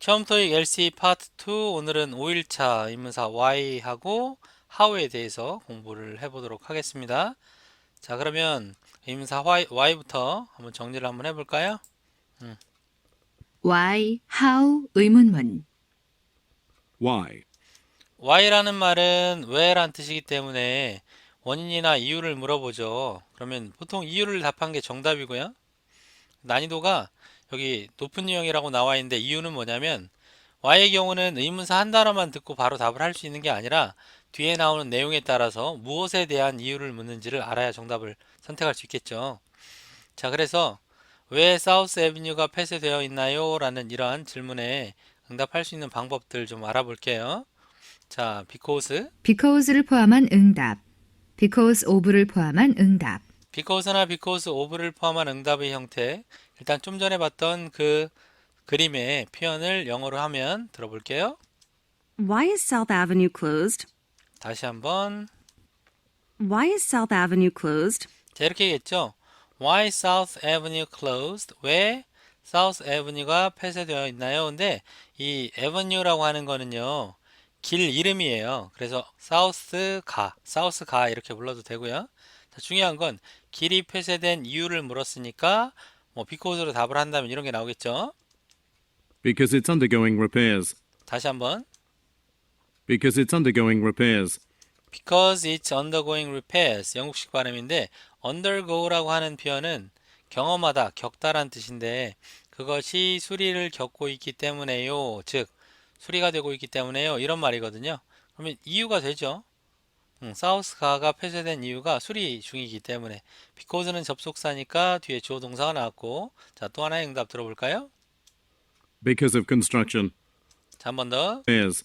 처음 토익 LC 파트 2 오늘은 5일차 입문사 Y하고 How에 대해서 공부를 해보도록 하겠습니다. 자 그러면 입문사 Y, Y부터 한번 정리를 한번 해볼까요? why, how 의문문. Why? Y라는 말은 왜란 뜻이기 때문에 원인이나 이유를 물어보죠. 그러면 보통 이유를 답한 게 정답이고요. 난이도가 여기 높은 유형이라고 나와 있는데 이유는 뭐냐면 Y의 경우는 의문사 한 단어만 듣고 바로 답을 할 수 있는 게 아니라 뒤에 나오는 내용에 따라서 무엇에 대한 이유를 묻는지를 알아야 정답을 선택할 수 있겠죠. 자, 그래서 왜 사우스 애비뉴가 폐쇄되어 있나요? 라는 이러한 질문에 응답할 수 있는 방법들 좀 알아볼게요. 자, because, because를 포함한 응답. because of를 포함한 응답. because나 because of를 포함한 응답의 형태. 일단 좀 전에 봤던 그 그림의 표현을 영어로 하면 들어볼게요. Why is South Avenue closed? 다시 한번. Why is South Avenue closed? 자, 이렇게 얘기했죠. Why South Avenue closed? 왜 South Avenue가 폐쇄되어 있나요? 근데 이 Avenue라고 하는 거는요. 길 이름이에요. 그래서 South 가, South 가 이렇게 불러도 되고요. 자, 중요한 건 길이 폐쇄된 이유를 물었으니까 뭐 because로 답을 한다면 이런 게 나오겠죠. Because it's undergoing repairs. 다시 한번. Because it's undergoing repairs. Because it's undergoing repairs. 영국식 발음인데 undergo라고 하는 표현은 경험하다, 겪다란 뜻인데 그것이 수리를 겪고 있기 때문에요. 즉 수리가 되고 있기 때문에요. 이런 말이거든요. 그러면 이유가 되죠. 음, 사우스가가 폐쇄된 이유가 수리 중이기 때문에 because는 접속사니까 뒤에 주어 동사가 나왔고 자 또 하나의 응답 들어볼까요? Because of construction. 자 한 번더 Repairs.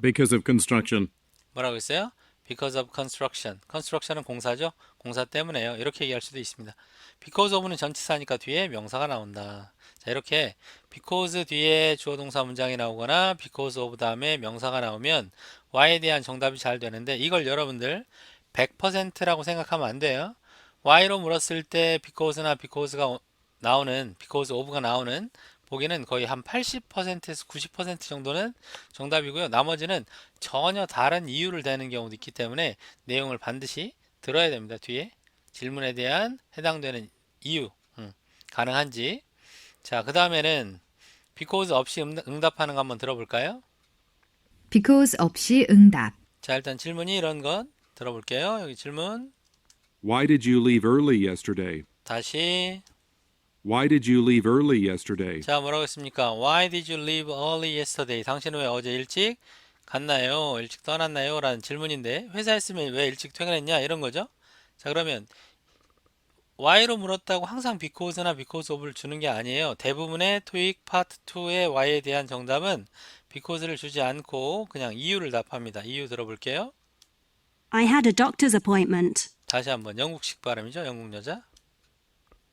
Because of construction. 뭐라고 했어요? Because of construction. construction은 공사죠. 공사 때문에요. 이렇게 얘기할 수도 있습니다. Because of는 전치사니까 뒤에 명사가 나온다. 자, 이렇게 because 뒤에 주어 동사 문장이 나오거나 because of 다음에 명사가 나오면 y에 대한 정답이 잘 되는데 이걸 여러분들 100%라고 생각하면 안 돼요. y로 물었을 때 because나 because가 나오는 because of가 나오는 보기는 거의 한 80%에서 90% 정도는 정답이고요. 나머지는 전혀 다른 이유를 대는 경우도 있기 때문에 내용을 반드시 들어야 됩니다. 뒤에 질문에 대한 해당되는 이유 음, 가능한지 자 그 다음에는 because 없이 응- 응답하는 거 한번 들어볼까요? because 없이 응답. 자 일단 질문이 이런 것 들어볼게요. 여기 질문 Why did you leave early yesterday? 다시 Why did you leave early yesterday? 자 뭐라고 했습니까? Why did you leave early yesterday? 당신은 왜 어제 일찍 갔나요? 일찍 떠났나요? 라는 질문인데 회사였으면 왜 일찍 퇴근했냐? 이런 거죠. 자 그러면 Y로 물었다고 항상 because나 because of를 주는 게 아니에요. 대부분의 토익 파트 2의 Y에 대한 정답은 because를 주지 않고 그냥 이유를 답합니다. 이유 들어볼게요. I had a doctor's appointment. 다시 한번 영국식 발음이죠. 영국 여자.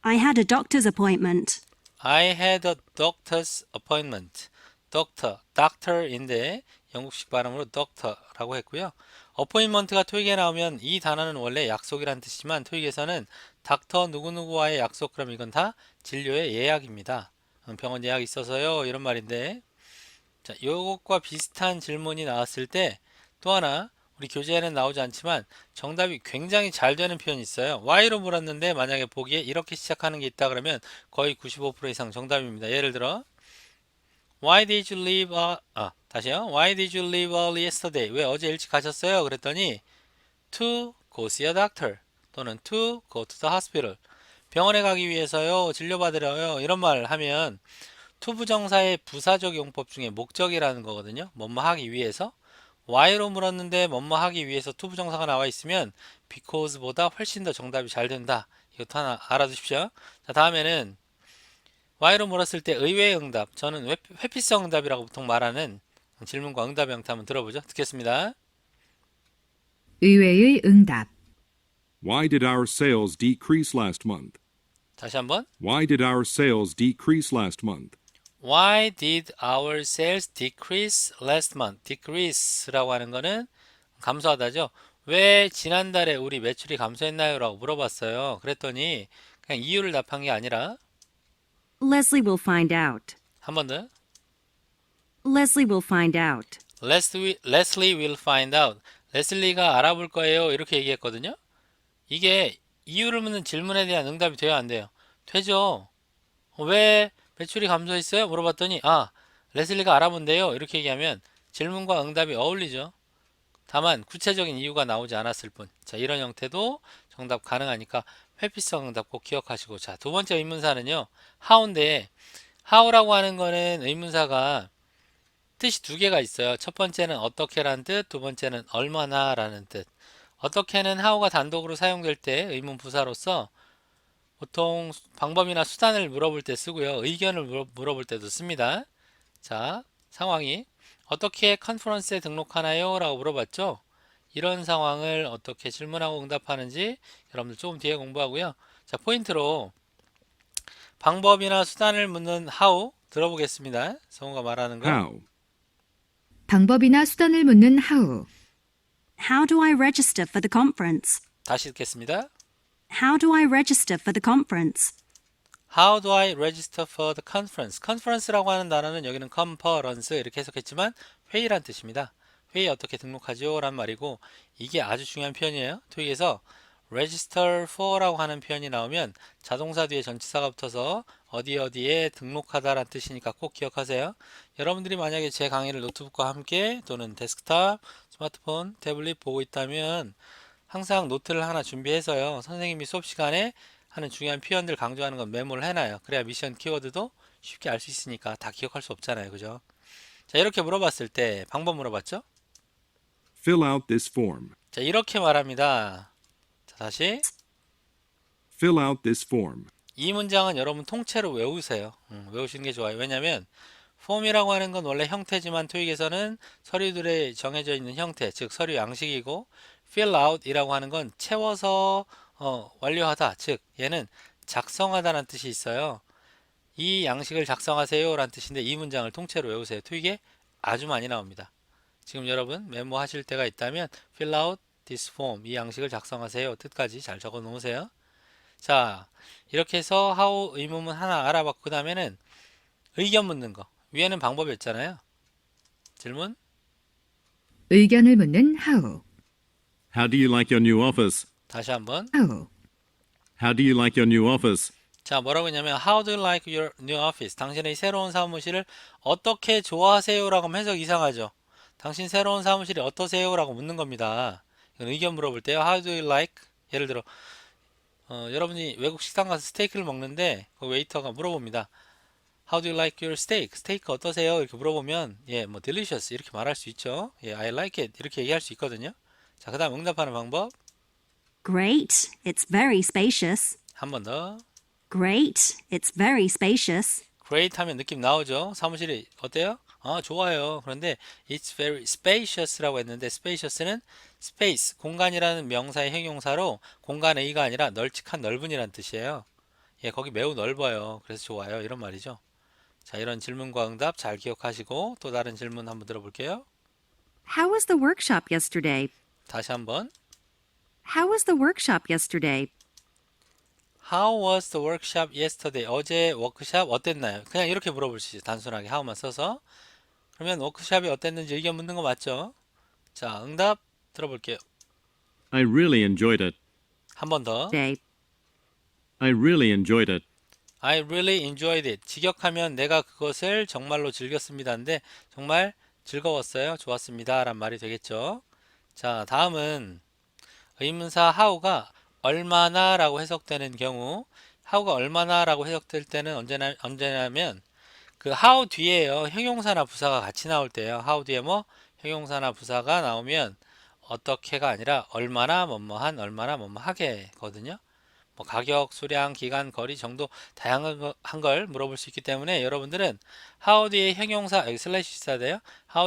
I had a doctor's appointment. I had a doctor's appointment. doctor, doctor인데 영국식 발음으로 doctor라고 했고요. appointment가 토익에 나오면 이 단어는 원래 약속이란 뜻이지만 토익에서는 닥터 누구누구와의 약속 그럼 이건 다 진료의 예약입니다. 음, 병원 예약 있어서요 이런 말인데 자, 요것과 비슷한 질문이 나왔을 때 또 하나 우리 교재에는 나오지 않지만 정답이 굉장히 잘 되는 표현이 있어요. Y로 물었는데 만약에 보기에 이렇게 시작하는 게 있다 그러면 거의 95% 이상 정답입니다. 예를 들어 Why did you leave? Uh, 아 다시요. Why did you leave early yesterday? 왜 어제 일찍 가셨어요? 그랬더니 to go see a doctor 또는 to go to the hospital 병원에 가기 위해서요 진료받으러요 이런 말 하면 to 부정사의 부사적 용법 중에 목적이라는 거거든요. 뭐뭐 하기 위해서 why로 물었는데 뭐뭐 하기 위해서 to 부정사가 나와 있으면 because보다 훨씬 더 정답이 잘 된다. 이것도 하나 알아두십시오. 자 다음에는 Y로 물었을 때 의외의 응답. 저는 회- 회피성 응답이라고 보통 말하는 질문과 응답의 형태 한번 들어보죠. 듣겠습니다. 의외의 응답. Why did our sales decrease last month? 다시 한번. Why did our sales decrease last month? Why did our sales decrease last month? decrease라고 하는 거는 감소하다죠. 왜 지난달에 우리 매출이 감소했나요? 라고 물어봤어요. 그랬더니 그냥 이유를 답한 게 아니라 Leslie will find out. 한 번 더. Leslie will find out. Leslie, Leslie will find out. 레슬리가 알아볼 거예요. 이렇게 얘기했거든요. 이게 이유를 묻는 질문에 대한 응답이 돼야 안 돼요. 되죠. 어, 왜 매출이 감소했어요? 물어봤더니 아 레슬리가 알아본대요. 이렇게 얘기하면 질문과 응답이 어울리죠. 다만 구체적인 이유가 나오지 않았을 뿐. 자 이런 형태도 정답 가능하니까 회피성 응답 꼭 기억하시고 자 두 번째 의문사는요. how인데 how라고 하는 거는 의문사가 뜻이 두 개가 있어요. 첫 번째는 어떻게라는 뜻, 두 번째는 얼마나라는 뜻. 어떻게는 how가 단독으로 사용될 때 의문 부사로서 보통 방법이나 수단을 물어볼 때 쓰고요. 의견을 물어, 물어볼 때도 씁니다. 자, 상황이 어떻게 컨퍼런스에 등록하나요? 라고 물어봤죠. 이런 상황을 어떻게 질문하고 응답하는지 여러분들 조금 뒤에 공부하고요. 자, 포인트로 방법이나 수단을 묻는 how 들어보겠습니다. 성우가 말하는 거. How? 방법이나 수단을 묻는 how. How do I register for the conference? 다시 듣겠습니다. How do I register for the conference? How do I register for the conference? conference라고 하는 단어는 여기는 conference 이렇게 해석했지만 회의란 뜻입니다. 회의 어떻게 등록하죠? 란 말이고 이게 아주 중요한 표현이에요. 토익에서 register for라고 하는 표현이 나오면 자동사 뒤에 전치사가 붙어서 어디 어디에 등록하다란 뜻이니까 꼭 기억하세요. 여러분들이 만약에 제 강의를 노트북과 함께 또는 데스크탑, 스마트폰, 태블릿 보고 있다면 항상 노트를 하나 준비해서요. 선생님이 수업 시간에 하는 중요한 표현들 강조하는 건 메모를 해놔요. 그래야 미션 키워드도 쉽게 알 수 있으니까 다 기억할 수 없잖아요. 그죠? 자, 이렇게 물어봤을 때 방법 물어봤죠? Fill out this form. 자, 이렇게 말합니다. 자, 다시 Fill out this form. 이 문장은 여러분 통째로 외우세요. 음, 외우시는 게 좋아요. 왜냐하면 폼이라고 하는 건 원래 형태지만 토익에서는 서류들에 정해져 있는 형태, 즉 서류 양식이고 fill out이라고 하는 건 채워서 어, 완료하다, 즉 얘는 작성하다라는 뜻이 있어요. 이 양식을 작성하세요 라는 뜻인데 이 문장을 통째로 외우세요. 토익에 아주 많이 나옵니다. 지금 여러분 메모하실 때가 있다면 fill out this form 이 양식을 작성하세요. 뜻까지 잘 적어 놓으세요. 자, 이렇게 해서 how 의문문 하나 알아봤고 그 다음에는 의견 묻는 거. 위에는 방법이었잖아요. 질문? 의견을 묻는 how. How do you like your new office? 다시 한번. how. How do you like your new office? 자, 뭐라고 했냐면 How do you like your new office? 당신의 새로운 사무실을 어떻게 좋아하세요? 라고 하면 해석 이상하죠. 당신 새로운 사무실이 어떠세요? 라고 묻는 겁니다. 이건 의견 물어볼 때요. How do you like? 예를 들어 어, 여러분이 외국 식당 가서 스테이크를 먹는데 그 웨이터가 물어봅니다. How do you like your steak? 스테이크 어떠세요? 이렇게 물어보면 예, 뭐 delicious 이렇게 말할 수 있죠. 예, I like it 이렇게 얘기할 수 있거든요. 자, 그다음 응답하는 방법 Great. It's very spacious. 한 번 더. Great. It's very spacious. great 하면 느낌 나오죠. 사무실이 어때요? 아, 좋아요. 그런데 it's very spacious라고 했는데 spacious는 space, 공간이라는 명사의 형용사로 공간의가 아니라 널찍한 넓은이라는 뜻이에요. 예, 거기 매우 넓어요. 그래서 좋아요. 이런 말이죠. 자, 이런 질문과 응답 잘 기억하시고 또 다른 질문 한번 들어볼게요. How was the workshop yesterday? 다시 한번. How was the workshop yesterday? How was the workshop yesterday? 어제 워크샵 어땠나요? 그냥 이렇게 물어볼 수 있어요. 단순하게 how만 써서. 그러면 워크샵이 어땠는지 의견 묻는 거 맞죠? 자, 응답 들어볼게요. I really enjoyed it. 한 번 더. Day. I really enjoyed it. I really enjoyed it. 직역하면 내가 그것을 정말로 즐겼습니다인데 정말 즐거웠어요. 좋았습니다. 란 말이 되겠죠. 자, 다음은 의문사 how가 얼마나 라고 해석되는 경우 how가 얼마나 라고 해석될 때는 언제나, 언제냐면 그 how 뒤에요. 형용사나 부사가 같이 나올 때요. how 뒤에 뭐 형용사나 부사가 나오면 어떻게가 아니라 얼마나 뭐뭐한 얼마나 뭐뭐하게 거든요. 뭐 가격, 수량, 기간, 거리 정도 다양한 걸 물어볼 수 있기 때문에 여러분들은 뒤에 형용사 여기 슬래시 있어야 돼요.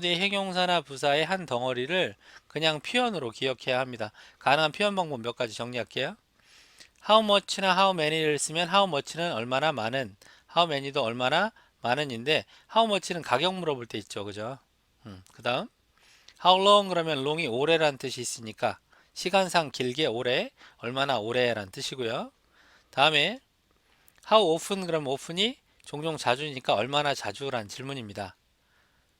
뒤에 형용사나 부사의 한 덩어리를 그냥 표현으로 기억해야 합니다. 가능한 표현 방법 몇 가지 정리할게요. how much나 how many를 쓰면 how much는 얼마나 많은, how many도 얼마나 많은인데 how much는 가격 물어볼 때 있죠, 그죠? 음, 그 다음 how long 그러면 long이 오래란 뜻이 있으니까 시간상 길게 오래, 얼마나 오래란 뜻이고요. 다음에 how often 그러면 often이 종종 자주니까 얼마나 자주란 질문입니다.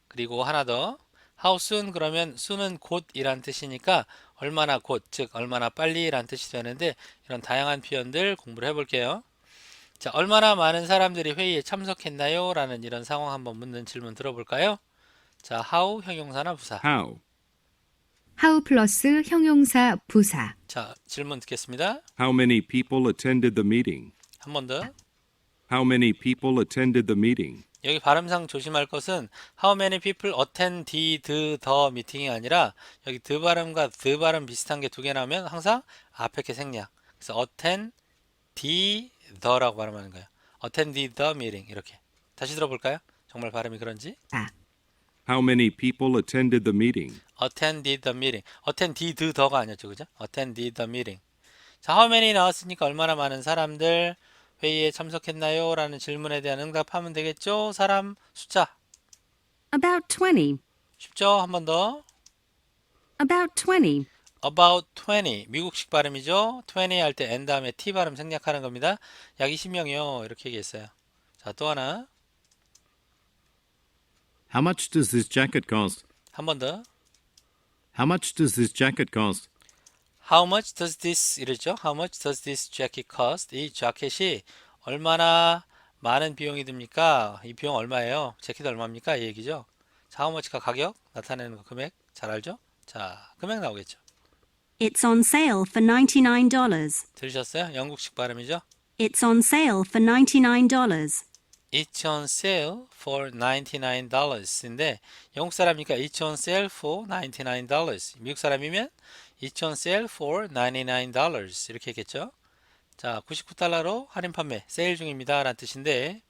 그리고 하나 더. How soon 그러면 soon은 곧이란 뜻이니까 얼마나 곧, 즉 얼마나 빨리란 뜻이 되는데 이런 다양한 표현들 공부를 해볼게요. 자, 얼마나 많은 사람들이 회의에 참석했나요? 라는 이런 상황 한번 묻는 질문 들어볼까요? 자, how 형용사나 부사. How? How 플러스 형용사 부사. 자, 질문 듣겠습니다. How many people attended the meeting? 한 번 더. How many people attended the meeting? 여기 발음상 조심할 것은 how many people attended the meeting이 아니라 여기 the 발음과 the 발음 비슷한 게 두 개 나오면 항상 앞에 게 생략. 그래서 attend the the라고 발음하는 거예요. attended the meeting 이렇게. 다시 들어볼까요? 정말 발음이 그런지. 아, How many people attended the meeting? attended the meeting. attended the가 아니었죠. 그죠? attended the meeting. 자, how many 나왔으니까 얼마나 많은 사람들 회의에 참석했나요? 라는 질문에 대한 응답하면 되겠죠? 사람 숫자. About 20. 쉽죠? 한 번 더. About 20. about 20 미국식 발음이죠. 20 할 때 n 다음에 t 발음 생략하는 겁니다. 약 20명이요. 이렇게 얘기했어요. 자, 또 하나. How much does this jacket cost? 한 번 더. How much does this jacket cost? How much does this 이랬죠? How much does this jacket cost? 이 자켓이 얼마나 많은 비용이 듭니까? 이 비용 얼마예요? 재킷 얼마입니까? 이 얘기죠. 자, how much가 가격 나타내는 거 금액 잘 알죠? 자, 금액 나오겠죠. It's on sale for $99. 들으셨어요? 영국식 발음이죠. It's on sale for $99. It's on sale for $99인데 영국 사람이니까 It's on sale for $99 미국 사람이면 It's on sale for $99 이렇게 했겠죠? 자 99달러로 할인 판매. 세일 중입니다. 라는 뜻인데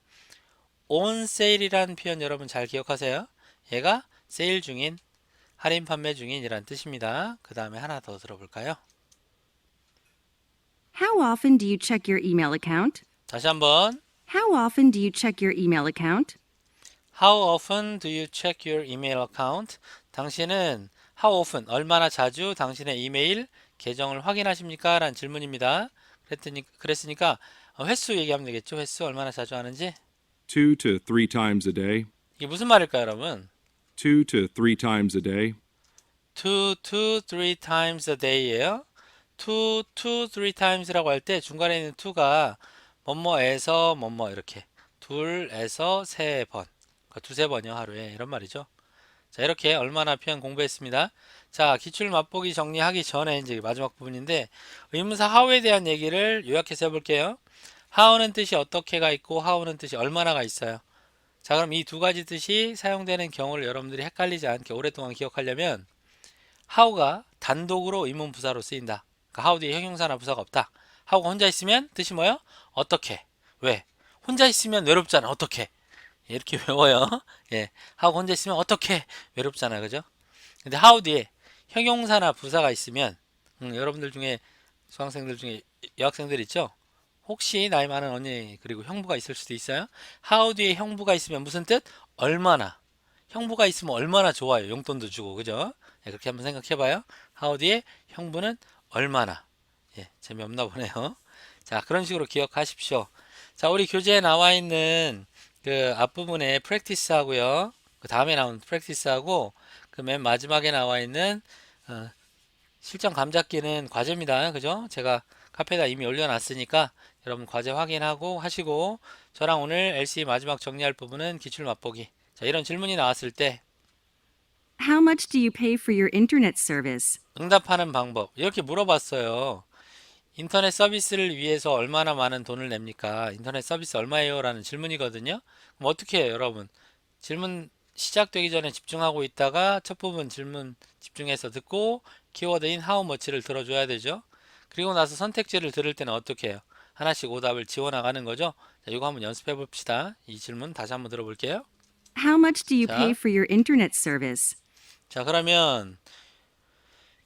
on sale이라는 표현 여러분 잘 기억하세요? 얘가 세일 중인 할인 판매 중인이란 뜻입니다. 그 다음에 하나 더 들어볼까요? How often do you check your email account? 다시 한번 How often do you check your email account? How often do you check your email account? 당신은 how often 얼마나 자주 당신의 이메일 계정을 확인하십니까? 라는 질문입니다. 그랬더니 그랬으니까 어, 횟수 얘기하면 되겠죠. 횟수 얼마나 자주 하는지. Two to three times a day. 이게 무슨 말일까요, 여러분? Two to three times a day. two to three times a day예요. two to three times라고 할 때 중간에 있는 to가 뭐뭐에서 뭐뭐 이렇게 둘에서 세 번, 그러니까 두세 번이요 하루에 이런 말이죠. 자 이렇게 얼마나 표현 공부했습니다. 자 기출 맛보기 정리하기 전에 이제 마지막 부분인데 의문사 how에 대한 얘기를 요약해서 해볼게요. how는 뜻이 어떻게가 있고 how는 뜻이 얼마나가 있어요. 자 그럼 이 두 가지 뜻이 사용되는 경우를 여러분들이 헷갈리지 않게 오랫동안 기억하려면 how가 단독으로 의문 부사로 쓰인다. 그러니까 how 뒤에 형용사나 부사가 없다. how가 혼자 있으면 뜻이 뭐예요? 어떻게? 왜? 혼자 있으면 외롭잖아. 어떻게? 이렇게 외워요. 예. how 혼자 있으면 어떻게? 외롭잖아. 그죠? 근데 how 뒤에 형용사나 부사가 있으면 음, 여러분들 중에 수강생들 중에 여학생들 있죠? 혹시 나이 많은 언니 그리고 형부가 있을 수도 있어요. how 뒤에 형부가 있으면 무슨 뜻? 얼마나. 형부가 있으면 얼마나 좋아요. 용돈도 주고 그죠? 예, 그렇게 한번 생각해봐요. how 뒤에 형부는 얼마나. 예, 재미없나 보네요. 자, 그런 식으로 기억하십시오. 자, 우리 교재에 나와 있는 그 앞부분에 practice 하고요. 그 다음에 나온 practice 하고 그 맨 마지막에 나와 있는 어, 실전 감잡기는 과제입니다. 그죠? 제가 카페에다 이미 올려놨으니까 여러분 과제 확인하고 하시고 저랑 오늘 LC 마지막 정리할 부분은 기출 맛보기. 자, 이런 질문이 나왔을 때 How much do you pay for your internet service? 응답하는 방법 이렇게 물어봤어요. 인터넷 서비스를 위해서 얼마나 많은 돈을 냅니까? 인터넷 서비스 얼마예요? 라는 질문이거든요. 그럼 어떻게 해요, 여러분? 질문 시작되기 전에 집중하고 있다가 첫 부분 질문 집중해서 듣고 키워드인 how much를 들어줘야 되죠. 그리고 나서 선택지를 들을 때는 어떻게 해요? 하나씩 오답을 지워나가는 거죠. 자, 이거 한번 연습해 봅시다. 이 질문 다시 한번 들어볼게요. How much do you 자. pay for your internet service? 자, 그러면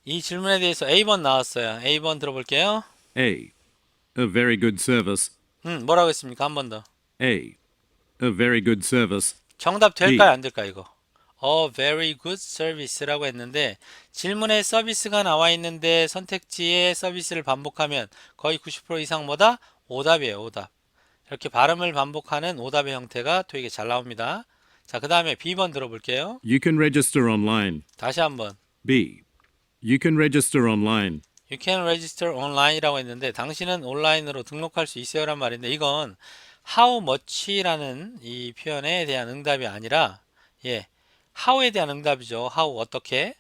이 질문에 대해서 A번 나왔어요. A번 들어볼게요. A. A very good service. 음, 뭐라고 했습니까? 한 번 더. A. A very good service. 정답 될까요? 안 될까요? 이거. A very good service라고 했는데 질문에 서비스가 나와 있는데 선택지에 서비스를 반복하면 거의 90% 이상 뭐다? 오답이에요. 오답. 이렇게 발음을 반복하는 오답의 형태가 되게 잘 나옵니다. 자, 그 다음에 B번 들어볼게요. You can register online. 다시 한번. B. You can register online. You can register online이라고 했는데 당신은 온라인으로 등록할 수 있어요란 말인데 이건 how much라는 이 표현에 대한 응답이 아니라 예, how에 대한 응답이죠. how 어떻게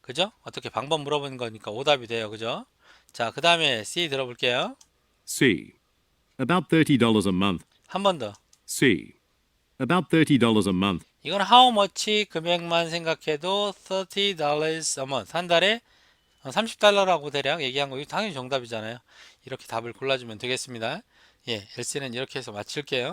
그죠? 어떻게 방법 물어보는 거니까 오답이 돼요. 그죠? 자, 그 다음에 C 들어볼게요. C. About $30 a month. 한 번 더. C. About $30 a month. 이건 how much 금액만 생각해도 $30 a month 한 달에 30달러라고 대략 얘기한 거 당연히 정답이잖아요. 이렇게 답을 골라주면 되겠습니다. 예, LC는 이렇게 해서 마칠게요.